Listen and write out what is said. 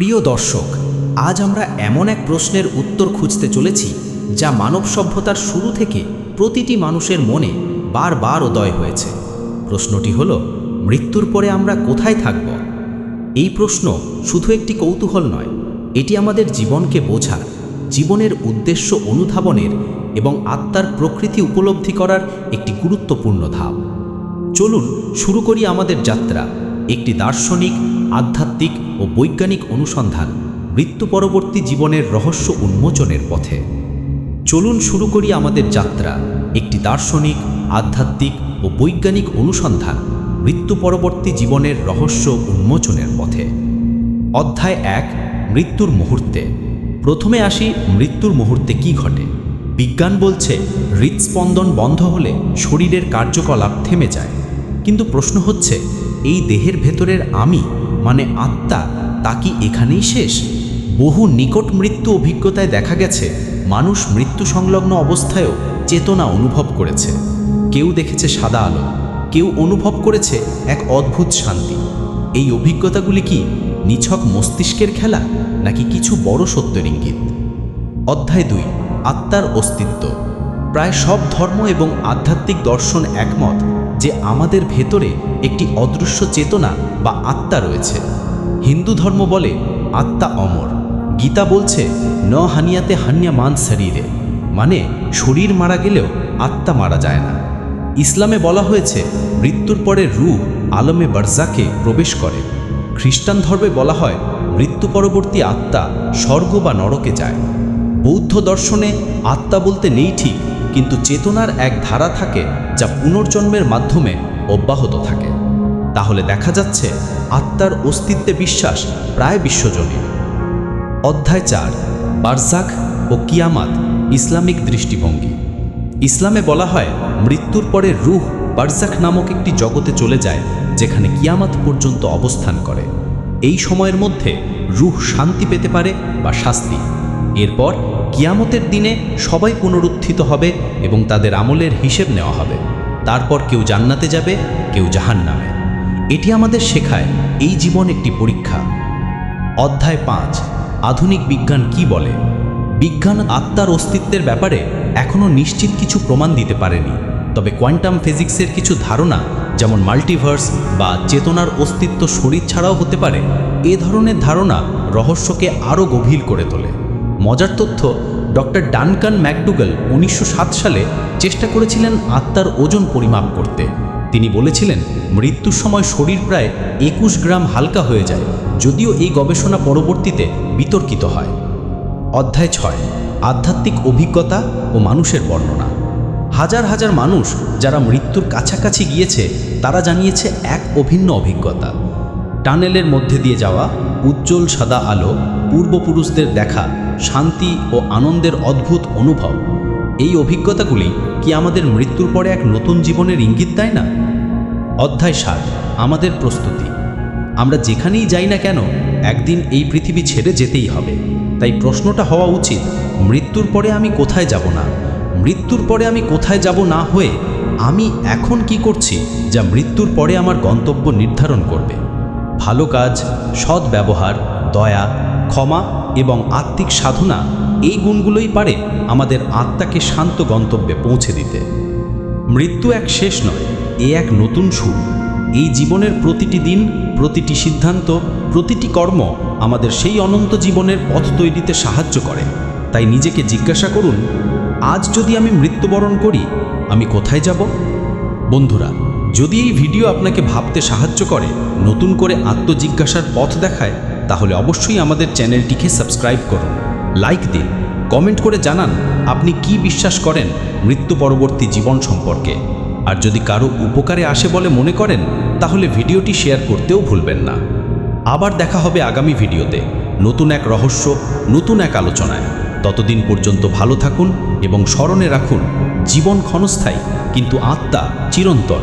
প্রিয় দর্শক, আজ আমরা এমন এক প্রশ্নের উত্তর খুঁজতে চলেছি যা মানব সভ্যতার শুরু থেকে প্রতিটি মানুষের মনে বারবার উদয় হয়েছে। প্রশ্নটি হল, মৃত্যুর পরে আমরা কোথায় থাকব? এই প্রশ্ন শুধু একটি কৌতূহল নয়, এটি আমাদের জীবনকে বোঝার, জীবনের উদ্দেশ্য অনুধাবনের এবং আত্মার প্রকৃতি উপলব্ধি করার একটি গুরুত্বপূর্ণ ধাপ। চলুন শুরু করি আমাদের যাত্রা। একটি দার্শনিক, আধ্যাত্মিক ও বৈজ্ঞানিক অনুসন্ধান মৃত্যু পরবর্তী জীবনের রহস্য উন্মোচনের পথে। চলুন শুরু করি আমাদের যাত্রা। একটি দার্শনিক, আধ্যাত্মিক ও বৈজ্ঞানিক অনুসন্ধান মৃত্যু পরবর্তী জীবনের রহস্য উন্মোচনের পথে। অধ্যায় এক, মৃত্যুর মুহূর্তে। প্রথমে আসি মৃত্যুর মুহূর্তে কি ঘটে। বিজ্ঞান বলছে হৃদস্পন্দন বন্ধ হলে শরীরের কার্যকলাপ থেমে যায়। কিন্তু প্রশ্ন হচ্ছে এই দেহের ভেতরের আমি মানে আত্মা, তা কি এখানেই শেষ? বহু নিকট মৃত্যু অভিজ্ঞতায় দেখা গেছে, মানুষ মৃত্যু সংলগ্ন অবস্থায়ও চেতনা অনুভব করেছে। কেউ দেখেছে সাদা আলো, কেউ অনুভব করেছে এক অদ্ভুত শান্তি। এই অভিজ্ঞতাগুলি কি নিছক মস্তিষ্কের খেলা, নাকি কিছু বড় সত্যের ইঙ্গিত? অধ্যায় দুই, আত্মার অস্তিত্ব। প্রায় সব ধর্ম এবং আধ্যাত্মিক দর্শন একমত যে আমাদের ভেতরে একটি অদৃশ্য চেতনা বা আত্মা রয়েছে। হিন্দু ধর্ম বলে, আত্মা অমর। গীতা বলছে, ন হানিয়াতে হান্যা মান শরীরে। মানে শরীর মারা গেলেও আত্মা মারা যায় না। ইসলামে বলা হয়েছে, মৃত্যুর পরে রূহ আলমে বারজাকে প্রবেশ করে। খ্রিস্টান ধর্মে বলা হয়, মৃত্যু পরবর্তী আত্মা স্বর্গ বা নরকে যায়। বৌদ্ধ দর্শনে আত্মা বলতে নেই ঠিক কিন্তু চেতনার এক ধারা থাকে যা পুনর্জন্মের মাধ্যমে অব্যাহত থাকে। তাহলে দেখা যাচ্ছে আত্মার অস্তিত্বে বিশ্বাস প্রায় বিশ্বজনীন। অধ্যায় চার, বারজাক ও কিয়ামাত ইসলামিক দৃষ্টিভঙ্গি। ইসলামে বলা হয়, মৃত্যুর পরে রুহ বারজাক নামক একটি জগতে চলে যায়, যেখানে কিয়ামাত পর্যন্ত অবস্থান করে। এই সময়ের মধ্যে রুহ শান্তি পেতে পারে বা শাস্তি। এরপর কিয়ামতের দিনে সবাই পুনরুত্থিত হবে এবং তাদের আমলের হিসেব নেওয়া হবে। তারপর কেউ জান্নাতে যাবে, কেউ জাহান নামে এটি আমাদের শেখায় এই জীবন একটি পরীক্ষা। অধ্যায় পাঁচ, আধুনিক বিজ্ঞান কি বলে? বিজ্ঞান আত্মার অস্তিত্বের ব্যাপারে এখনও নিশ্চিত কিছু প্রমাণ দিতে পারেনি। তবে কোয়ান্টাম ফিজিক্সের কিছু ধারণা, যেমন মাল্টিভার্স বা চেতনার অস্তিত্ব শরীর ছাড়াও হতে পারে, এ ধরনের ধারণা রহস্যকে আরও গভীর করে তোলে। মজার তথ্য, ডক্টর ডানকান ম্যাকডুগাল উনিশশো সাত সালে চেষ্টা করেছিলেন আত্মার ওজন পরিমাপ করতে। তিনি বলেছিলেন, মৃত্যুর সময় শরীর প্রায় একুশ গ্রাম হালকা হয়ে যায়, যদিও এই গবেষণা পরবর্তীতে বিতর্কিত হয়। অধ্যায় ছয়, আধ্যাত্মিক অভিজ্ঞতা ও মানুষের বর্ণনা। হাজার হাজার মানুষ যারা মৃত্যুর কাছাকাছি গিয়েছে, তারা জানিয়েছে এক অভিন্ন অভিজ্ঞতা। টানেলের মধ্যে দিয়ে যাওয়া উজ্জ্বল সাদা আলো পূর্বপুরুষদের দেখা শান্তি ও আনন্দের অদ্ভুত অনুভব। এই অভিজ্ঞতাগুলি কি আমাদের মৃত্যুর পরে এক নতুন জীবনের ইঙ্গিত দেয় না? অধ্যায় সাত, আমাদের প্রস্তুতি। আমরা যেখানেই যাই না কেন, একদিন এই পৃথিবী ছেড়ে যেতেই হবে। তাই প্রশ্নটা হওয়া উচিত, মৃত্যুর পরে আমি কোথায় যাব না? মৃত্যুর পরে আমি কোথায় যাব না হয়ে আমি এখন কি করছি যা মৃত্যুর পরে আমার গন্তব্য নির্ধারণ করবে? ভালো কাজ, সৎ ব্যবহার, দয়া ক্ষমা এবং আত্মিক সাধনা এই গুণগুলোই পারে আমাদের আত্মাকে শান্ত গন্তব্যে পৌঁছে দিতে। মৃত্যু এক শেষ নয়, এ এক নতুন শুরু এই জীবনের প্রতিটি দিন, প্রতিটি সিদ্ধান্ত, প্রতিটি কর্ম আমাদের সেই অনন্ত জীবনের পথ তৈরিতে সাহায্য করে। তাই নিজেকে জিজ্ঞাসা করুন, আজ যদি আমি মৃত্যুবরণ করি, আমি কোথায় যাব? বন্ধুরা, যদি এই ভিডিও আপনাকে ভাবতে সাহায্য করে, নতুন করে আত্মজিজ্ঞাসার পথ দেখায় তাহলে অবশ্যই আমাদের চ্যানেলটিকে সাবস্ক্রাইব করুন, লাইক দিন, কমেন্ট করে জানান আপনি কি বিশ্বাস করেন মৃত্যু পরবর্তী জীবন সম্পর্কে। আর যদি কারও উপকারে আসে বলে মনে করেন, তাহলে ভিডিওটি শেয়ার করতেও ভুলবেন না। আবার দেখা হবে আগামী ভিডিওতে। নতুন এক রহস্য, নতুন এক আলোচনায়। ততদিন পর্যন্ত ভালো থাকুন এবং স্মরণে রাখুন, জীবন ক্ষণস্থায়ী, কিন্তু আত্মা চিরন্তন।